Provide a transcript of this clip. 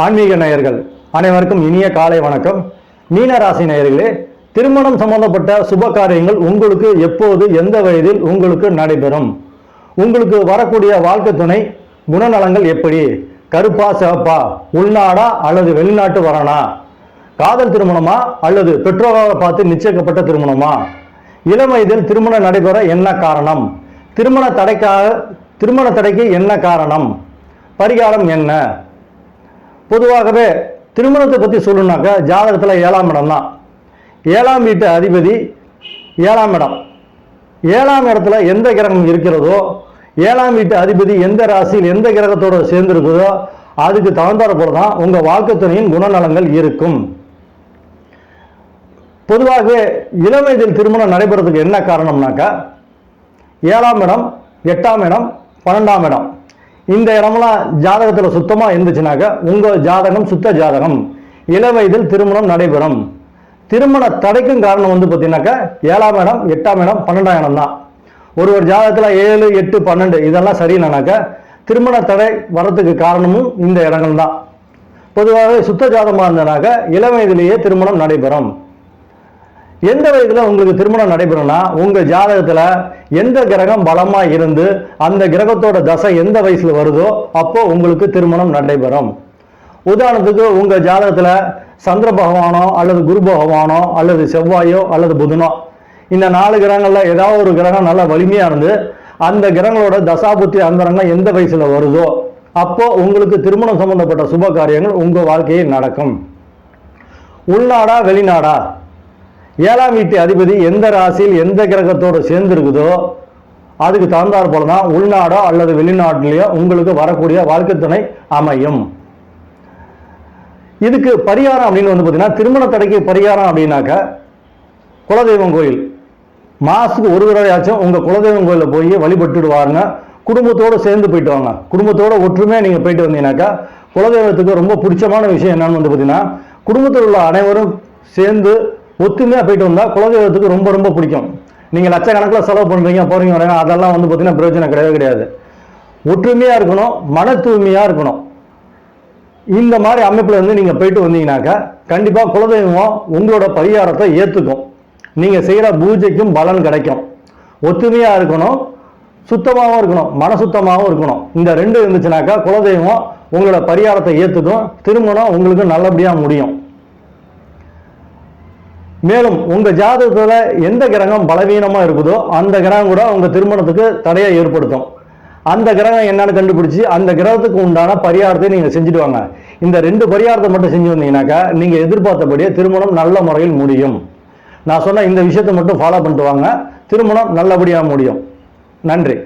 ஆன்மீக நேயர்கள் அனைவருக்கும் இனிய காலை வணக்கம். மீனராசி நேயர்களே திருமணம் சம்பந்தப்பட்ட சுப காரியங்கள் உங்களுக்கு எப்போது எந்த வயதில் உங்களுக்கு நடைபெறும்? உங்களுக்கு வரக்கூடிய வாழ்க்கை துணை குணநலங்கள் எப்படி? கருப்பா சிவப்பா உள்நாடா அல்லது வெளிநாட்டு வரனா? காதல் திருமணமா அல்லது பெற்றோரால் பார்த்து நிச்சயிக்கப்பட்ட திருமணமா? இளம் வயதில் திருமணம் நடைபெற என்ன காரணம்? திருமண தடைக்காக திருமண தடைக்கு என்ன காரணம்? பரிகாரம் என்ன? பொதுவாகவே திருமணத்தை பற்றி சொல்லணுனாக்க ஜாதகத்தில் ஏழாம் இடம் தான். ஏழாம் வீட்டு அதிபதி ஏழாம் இடம். ஏழாம் இடத்துல எந்த கிரகம் இருக்கிறதோ ஏழாம் வீட்டு அதிபதி எந்த ராசியில் எந்த கிரகத்தோடு சேர்ந்திருக்குதோ அதுக்கு தகுந்தாற போல தான் உங்கள் வாழ்க்கை குணநலங்கள் இருக்கும். பொதுவாகவே இளம் வயதில் திருமணம் நடைபெறதுக்கு என்ன காரணம்னாக்கா ஏழாம் இடம் எட்டாம் இடம் பன்னெண்டாம் இடம். இந்த இடம்லாம் ஜாதகத்தில் சுத்தமாக இருந்துச்சுனாக்க உங்கள் ஜாதகம் சுத்த ஜாதகம். இளவயதில் வயதில் திருமணம் நடைபெறும். திருமண தடைக்கும் காரணம் வந்து பார்த்தீங்கன்னாக்கா ஏழாம் இடம் எட்டாம் இடம் பன்னெண்டாம் இடம் தான். ஒரு ஒரு ஜாதகத்தில் ஏழு எட்டு பன்னெண்டு இதெல்லாம் சரியில்லைனாக்கா திருமண தடை வரத்துக்கு காரணமும் இந்த இடங்கள் தான். பொதுவாகவே சுத்த ஜாதகமாக இருந்தனாக்க இளவயதிலேயே வயதிலேயே திருமணம் நடைபெறும். எந்த வயதில் உங்களுக்கு திருமணம் நடைபெறும்னா உங்கள் ஜாதகத்தில் எந்த கிரகம் பலமாக இருந்து அந்த கிரகத்தோட தசை எந்த வயசில் வருதோ அப்போ உங்களுக்கு திருமணம் நடைபெறும். உதாரணத்துக்கு உங்கள் ஜாதகத்தில் சந்திர பகவானோ அல்லது குரு பகவானோ அல்லது செவ்வாயோ அல்லது புதனோ இந்த நாலு கிரகங்களில் ஏதாவது ஒரு கிரகம் நல்லா வலிமையாக இருந்து அந்த கிரகங்களோட தசாபுத்தி அந்தரங்கம் எந்த வயசில் வருதோ அப்போ உங்களுக்கு திருமணம் சம்பந்தப்பட்ட சுப காரியங்கள் உங்கள் வாழ்க்கையில் நடக்கும். உள்நாடா வெளிநாடா? ஏழாம் வீட்டு அதிபதி எந்த ராசியில் எந்த கிரகத்தோடு சேர்ந்துருக்குதோ அதுக்கு தகுந்தாற் போல தான் உள்நாடோ அல்லது வெளிநாட்டிலேயோ உங்களுக்கு வரக்கூடிய வாழ்க்கை துணை அமையும். இதுக்கு பரிகாரம் அப்படின்னு வந்து பார்த்தீங்கன்னா திருமண தடைக்கு பரிகாரம் அப்படின்னாக்க குலதெய்வம் கோயில். மாசத்துக்கு ஒரு தடவையாச்சும் உங்கள் குலதெய்வம் கோயிலில் போய் வழிபட்டுடுவாருங்க. குடும்பத்தோடு சேர்ந்து போயிட்டு வாங்க. குடும்பத்தோட ஒற்றுமையாக நீங்கள் போயிட்டு வந்தீங்கன்னாக்கா குலதெய்வத்துக்கு ரொம்ப பிடிச்சமான விஷயம் என்னன்னு வந்து பார்த்தீங்கன்னா குடும்பத்தில் உள்ள அனைவரும் சேர்ந்து ஒத்துமையாக போயிட்டு வந்தால் குலதெய்வத்துக்கு ரொம்ப ரொம்ப பிடிக்கும். நீங்கள் லட்சக்கணக்கில் செலவு பண்ணுறீங்க போகிறீங்க வரீங்க அதெல்லாம் வந்து பார்த்தீங்கன்னா பிரயோஜனம் கிடையவே கிடையாது. ஒற்றுமையாக இருக்கணும் மன தூய்மையாக இருக்கணும். இந்த மாதிரி அமைப்பில் இருந்து நீங்கள் போயிட்டு வந்தீங்கன்னாக்கா கண்டிப்பாக குலதெய்வம் உங்களோட பரிகாரத்தை ஏற்றுக்கும் நீங்கள் செய்கிற பூஜைக்கும் பலன் கிடைக்கும். ஒத்துமையாக இருக்கணும் சுத்தமாகவும் இருக்கணும் மன சுத்தமாகவும் இருக்கணும். இந்த ரெண்டு இருந்துச்சுனாக்கா குலதெய்வம் உங்களோட பரிகாரத்தை ஏற்றுக்கும் திருமணம் உங்களுக்கு நல்லபடியாக முடியும். மேலும் உங்க ஜாதகத்துல எந்த கிரகம் பலவீனமா இருக்குதோ அந்த கிரகம் கூட உங்க திருமணத்துக்கு தடையை ஏற்படுத்தும். அந்த கிரகம் என்னன்னு கண்டுபிடிச்சு அந்த கிரகத்துக்கு உண்டான பரிகாரத்தை நீங்க செஞ்சுட்டு வாங்க. இந்த ரெண்டு பரிகாரத்தை மட்டும் செஞ்சு வந்தீங்கன்னாக்கா நீங்க எதிர்பார்த்தபடியே திருமணம் நல்ல முறையில் முடியும். நான் சொன்ன இந்த விஷயத்தை மட்டும் ஃபாலோ பண்ணிட்டு வாங்க. திருமணம் நல்லபடியாக முடியும். நன்றி.